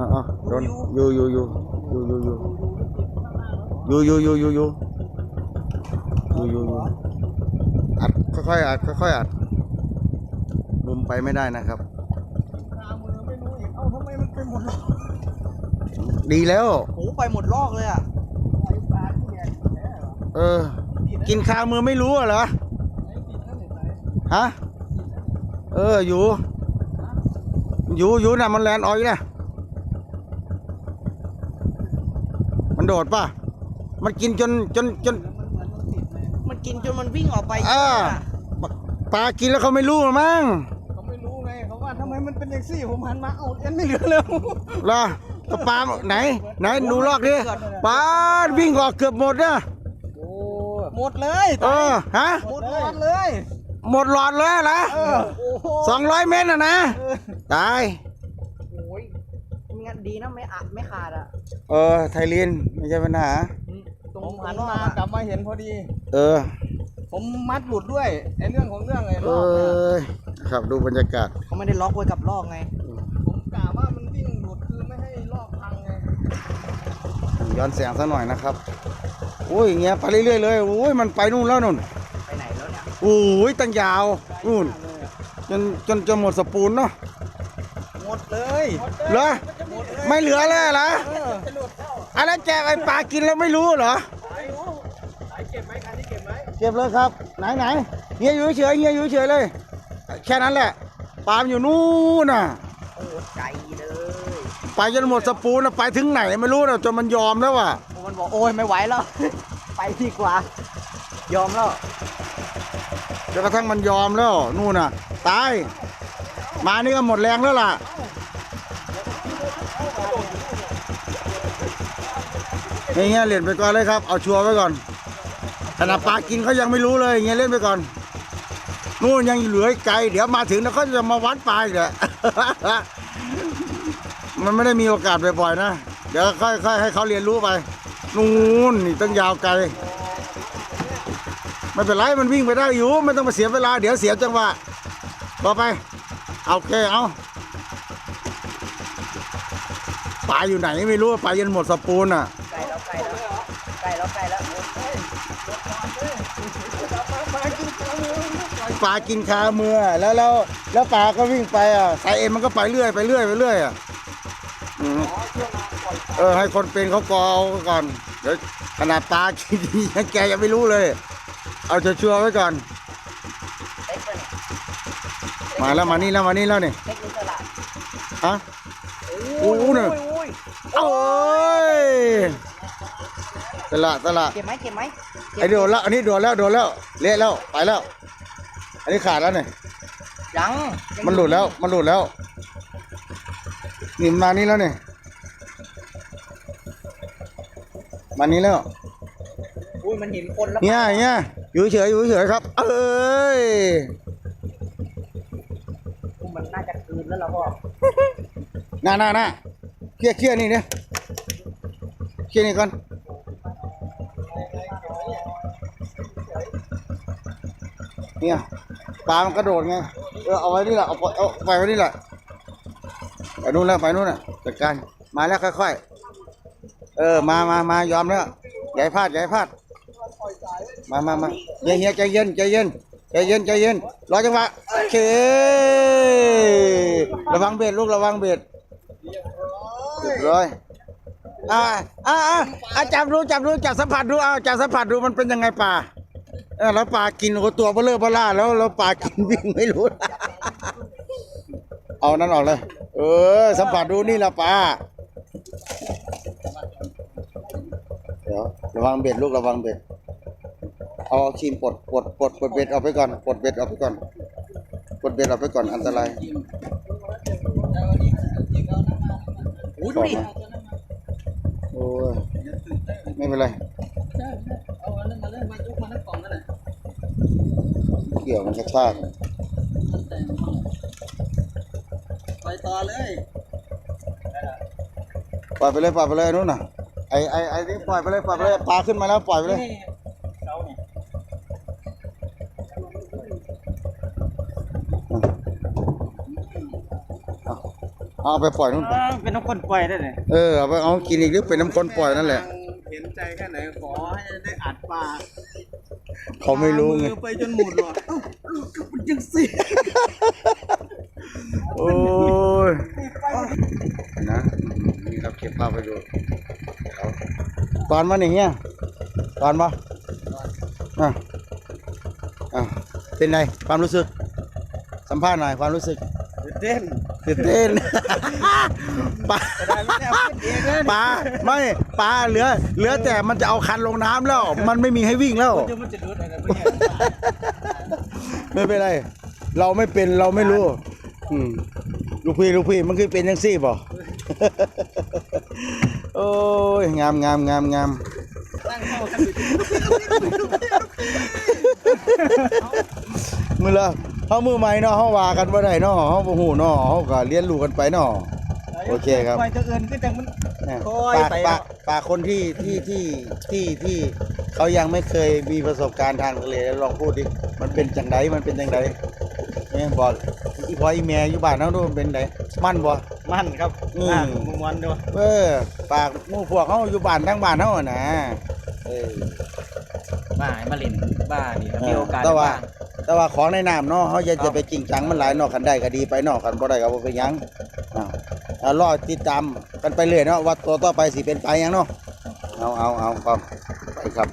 อ่าอ่าโดนอยู่อยู่อยู่อยู่อยู่อยู่อยู่อยู่อยู่อยู่อยู่อยู่อยู่อยู่อัดค่อยๆอัดค่อยๆอัดมุมไปไม่ได้นะครับคามือไม่รู้อีกเอ้าทำไมมันเป็นหมดเลยดีแล้วโอ้ไปหมดลอกเลยอะไอ้ปลาที่แดงแท้เหรอเออ กินคามือไม่รู้เหรอไอ้ติดนั่นเห็นไหมฮะเอออยู่ อยู่อยู่น่ะมันแลนออยนะมัน โดดป่ะ มันกินจนจนจนมันเหมือนมันติดเลยมันกินจนมันวิ่งออกไปอ่า ปลากินแล้วเขาไม่รู้หรอมั้งเขาไม่รู้ไงเขาว่าทำไมมันเป็นอย่างซี่ผมหันมาเอ้าเอ็นไม่เหลือแล้วล่ะก็ปลาไหน ไหนหนูลอกดิปลาวิ่งออกเกือบหมดนะโอ้หมดเลยเออฮะหมดหมดเลย หมดหลอดเลยเหรอเออโอ้โหสองร้อยเมตรนะนะเออตายโอ้ยงั้น ดีนะไม่อัดไม่ขาดอะเออ ไทยลินไม่ใช่ปัญหาตรงผมหัหันนมามากลับมาเห็นพอดี เออ ผมมัดหลุดด้วยไอ้เรื่องของเรื่องไอ้เอรอบเนี่ยอครับดูบรรยากาศ เขาไม่ได้ล็อกไว้กับลอกไง ผมกะว่ามันวิ่งหลุดคือไม่ให้ลอกพังไงย้อนแสงสักหน่อยนะครับอุ้ยอย่างเงี้ยไปเรื่อยๆเลยอุ้ยมันไปนู่นแล้วนู่นไปไหนแล้วเนี่ยอุ้ยตั้งยาวนู่นจนจนจะหมดสปูนเนาะห มดเลยเหรอไม่เหลือเลยเหรอเอออันนั้นแกไอปลากินแล้วไม่รู้เหรอเก็บไหมคันนี้เก็บไหมเก็บเลยครับ ไหนไหนเฮียอยู่เฉยเฮียอยู่เฉยเลย แค่นั้นแหละปลาล์มอยู่นู่นน่ะโอ้ไกลเลยไปจนหมดสปูนน่ะไปถึงไหนไม่รู้นะจนมันยอมแล้วว่ะโอ้มันบอกโอ้ยไม่ไหวแล้ว ไปดีกว่า ยอมแล้วจนกระทั่งมันยอมแล้วนู่นน่ะตายมานี่ก็หมดแรงแล้วล่ะ อย่าง เงี้ยเล่นไปก่อนเลยครับ เอาชัวร์ไว้ก่อนขณะปลากินเขายังไม่รู้เลยอย่างเงี้ยเล่นไปก่อน นู่นยังเหลือไกล เดี๋ยวมาถึงแล้วเขาจะมาวัดปลาอีกแหละมันไม่ได้มีโอกาสบ่อยๆนะ เดี๋ยวค่อยๆให้เขาเรียนรู้ไป นู่นนี่ตั้งยาวไกลไม่เป็นไรมันวิ่งไปได้อยู่ ไม่ต้องมาเสียเวลา เดี๋ยวเสียจังหวะต่อไป เอาโอเคเอาปลาอยู่ไหนไม่รู้ปลายันหมดสปูนอะ ใกล้แล้วใกล้แล้วใกล้แล้วใกล้แล้ว ปลากินคามือแล้วแล้วแล้วปลาก็วิ่งไปอะสายเอ็นมันก็ไปเรื่อยไปเรื่อยไปเรื่อยอะอืมเออ ให้คนเป็นเขากอเอาก่อนเดี๋ยวขนาดปลากินดียังแกยังไม่รู้เลย เอาชัวร์ๆไว้ก่อนเล็กไปเนี่ยมาแล้วมานี่แล้วมานี่แล้วนี่เล็กหรือตลาดฮะโอ้โหเนี่ยโอ้ยโอ้ยตละตละเก็บไหมเก็บไหมไอโดนแล้วอันนี้โดนแล้วโดนแล้วเละแล้วไปแล้วอั นนี้ขาดแล้วเนี่ยยังยังมันหลุดแล้ว มันหลุดแล้วนี่มันมานี่แล้วเนี่ยมานี่แล้ว อุ้ยมันเห็นคนแล้วเนี่ยเนี่ยอยู่เฉยอยู่เฉยครับ เอ้ยมันน่าจะคืนแล้วเราก็น่าน่าน่าเคลียร์เคลียร์นี่เนี่ยเคลียร์นี่ก่อนเนี่ย ปลามันกระโดดไงเออเอาไว้นี่แหละเอาไปเอาไปไว้นี่แหละไปนู่นแล้วไปนู่นน่ะจัดการมาแล้วค่อยๆเออมามามายอมแล้วให้พลาดให้พลาดมามามาเฮียเฮียใจเย็นใจเย็นใจเย็นใจเย็นรอจังหวะโอเคระวังเบ็ดลูกระวังเบ็ดเรียบร้อยอ่าอ่าอ่าอ่าจับดูจับดูจับสัมผัสดูเอาจับสัมผัสดูมันเป็นยังไงปลา เออแล้วปลากินโอ้โหตัวเบลเลอร์เบล่าแล้วแล้วปลากินวิ่งไม่รู้ เอานั่นออกเลย เออ สัมผัสดูนี่ละปลาเดี๋ยวระวังเบ็ดลูกระวังเบ็ดเอาครีมปลดปลดปลดปลดเบ็ดออกไปก่อนปลดเบ็ดออกไปก่อนปลดเบ็ดออกไปก่อนอันตรายอุ้ยดูดิโอ้ยไม่เป็นไรเอาอันนั้นมาเลยมายุกมาทั้งกล่องนั่นแหละ เกี่ยวมันกระชากไปต่อเลยปล่อยไปเลยปล่อยไปเลยนู่นน่ะไอไอไอนี่ปล่อยไปเลยปล่อยไปเลยปลาขึ้นมาแล้วปล่อยไปเลยเขาเนี่ยเอาเอาไปปล่อยนู่นไปเป็นน้ำคนปล่อยได้เลยเออเอาไปเอากินอีกหรือเป็นน้ำข้นปล่อยนั่นแหละ เห็นใจแค่ไหนขอให้ได้อัดปลา เขาไม่รู้ไงมือไปจนหมดหรอเอ้าลูกกับมันยังสิโอ้ย นะนี่ครับเก็บภาพไปดูเอาตอนมาอย่างเงี้ยตอนปะอะอะเป็นไงความรู้สึก สัมภาษณ์หน่อยความรู้สึกเต้นตื่นเต้น ปลาได้ไม่ได้เอาขึ้นเองเลยปลาไม่ ปลาเหลือ เหลือแต่มันจะเอาคันลงน้ำแล้ว มันไม่มีให้วิ่งแล้ว เดี๋ยวมันจะดูดอะไรไม่ได้ไม่เป็นไร เราไม่เป็นเราไม่รู้ อืมลูกพี่ลูกพี่มันคือเป็นยังซี่บ่ โอ้ยงามงามงามงามตั้งเข้ากันมือละเฮามือใหม่เนาะเฮาว่ากันบ่ได้เนาะเฮาบ่ฮู้เนาะเฮาก็เรียนรู้กันไปเนาะ โอเคครับ ปล่อยตัวอื่นก็จังมันเนี่ยโอ้ยปากไปปากปากคนที่ที่ที่ที่ที่เขายังไม่เคยมีประสบการณ์ทางทะเลลองพูดดิมันเป็นจังไดมันเป็นจังไดเนี่ยบอกอีพออีแม่อยู่บ้านเฮาดูมันเป็นไดมันบ่ มันครับอืมอ่ามุมวันดูเออปากหมู่พวกเฮาอยู่บ้านทั้งบ้านเฮาอะนะเออ บ้ามาเล่นบ้านี่มีโอกาสแต่ว่า บ้างแต่ว่าของในน้ำเนาะเฮาอย่าจะไปจริงจังมันหลายเนาะคันได้ก็ดีไปเนาะคันบ่ได้ก็บ่เป็นหยังอ้าวเอารอติดตามกันไปเรื่อยเนาะว่าตัวต่อไปสิเป็นไปยังเนาะเอาเอาเอาครับไปครับ